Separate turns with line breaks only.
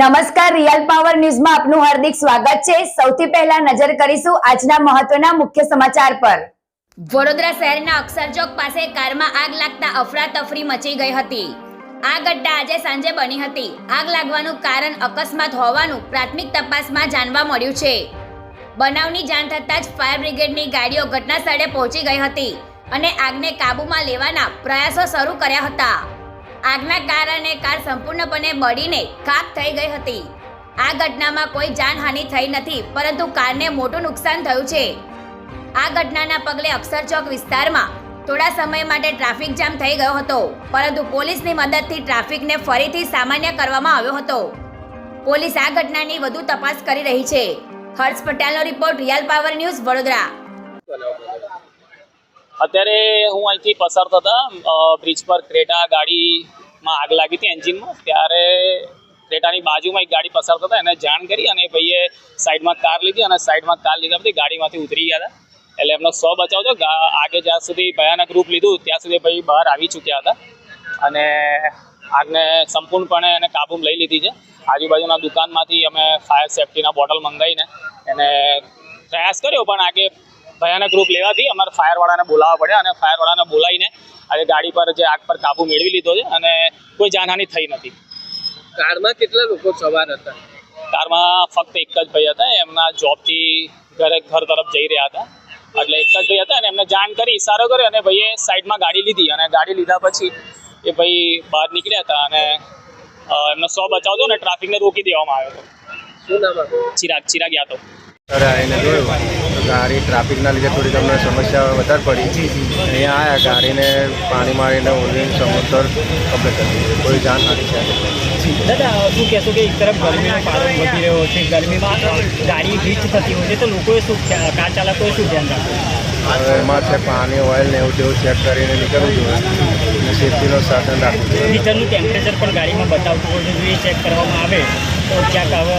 નમસ્કાર real power ન્યૂઝમાં આપનું હાર્દિક સ્વાગત છે. સૌથી પહેલા નજર કરીશું આજના મહત્વના મુખ્ય સમાચાર પર.
વડોદરા શહેરના અક્ષરચોક પાસે કારમાં આગ લાગતા અફરાતફરી મચી ગઈ હતી. આ ઘટના આજે સાંજે બની હતી. આગ લાગવાનું કારણ અકસ્માત હોવાનું પ્રાથમિક તપાસમાં જાણવા મળ્યું છે. બનાવની જાણ થતાં જ ફાયર બ્રિગેડની ગાડીઓ ઘટના સ્થળે પહોંચી ગઈ હતી અને આગને કાબૂમાં લેવાના પ્રયાસો શરૂ કર્યા હતા. આગના કારણે કાર સંપૂર્ણપણે બળીને ખાક થઈ ગઈ હતી. આ ઘટનામાં કોઈ જાનહાનિ થઈ નથી, પરંતુ કારને મોટું નુકસાન થયું છે. આ ઘટનાના પગલે અક્ષરચોક વિસ્તારમાં થોડા સમય માટે ટ્રાફિક જામ થઈ ગયો હતો, પરંતુ પોલીસની મદદથી ટ્રાફિકને ફરીથી સામાન્ય કરવામાં આવ્યો હતો. પોલીસ આ ઘટનાની વધુ તપાસ કરી રહી છે. હર્ષ પટેલનો report real power news Vadodara.
અત્યારે હું અહીંથી પસાર થતા બ્રિજ પર ક્રેટા ગાડીમાં આગ લાગી હતી એન્જિનમાં. ત્યારે ક્રેટાની બાજુમાં એક ગાડી પસાર થતા, એને જાણ કરી અને ભાઈએ સાઈડમાં કાર લીધી અને સાઈડમાં કાર લીધા પછી ગાડીમાંથી ઉતરી ગયા હતા. એટલે એમનો સો બચાવ હતો આગે જ્યાં સુધી ભયાનક રૂપ લીધું, ત્યાં સુધી ભાઈ બહાર આવી ચૂક્યા હતા. અને આગને સંપૂર્ણપણે એને કાબૂમાં લઈ લીધી છે. આજુબાજુના દુકાનમાંથી અમે ફાયર સેફ્ટીના બોટલ મંગાવીને એને પ્રયાસ કર્યો, પણ આગે ભયાનક રૂપ લેવાથી અમારે ફાયરવાળાને બોલાવવા પડ્યા અને ફાયરવાળાને બોલાવીને આજે ગાડી પર જે આગ પર કાબુ મેળવી લીધો છે અને કોઈ જાનહાની થઈ નથી.
કારમાં કેટલા લોકો સવાર હતા?
કારમાં ફક્ત એક જ ભાઈ હતા એમના જોબથી ઘરે ઘર તરફ જઈ રહ્યા હતા. એટલે એક જ ભાઈ હતા અને એમને જાણ કરી ઇશારો કર્યો અને ભાઈએ સાઈડમાં ગાડી લીધી અને ગાડી લીધા પછી એ ભાઈ બહાર નીકળ્યા હતા અને એમનો સો બચાવ હતો અને ટ્રાફિકને રોકી દેવામાં આવ્યો હતો.
શું નામ
ચિરાગ ચિરાગ યાદવ.
ગાડી ટ્રાફિકના લીધે થોડીક અમને સમસ્યા વધારે પડી. અહીંયા આવ્યા ગાડીને પાણી મારીને ઓલવીને સમુદ્ર કમ્પ્લીટ કરી કોઈ જાન નથી છે.
દાદા શું કહેશો કે એક તરફ ગરમીનો પારો વધી રહ્યો છે ગરમીમાં ગાડી હીટ થતી હોય છે તો લોકોએ શું કાર ચાલકોએ શું ધ્યાન રાખવું?
હવે એમાં છે પાણી ઓઇલ ને એવું જેવું ચેક કરીને નીકળવું જોઈએ. સેફ્ટીનો સાધન રાખવું જોઈએ.
મીટરનું ટેમ્પરેચર પણ ગાડીમાં બતાવતું હોય છે જો એ ચેક કરવામાં આવે તો ક્યાંક હવે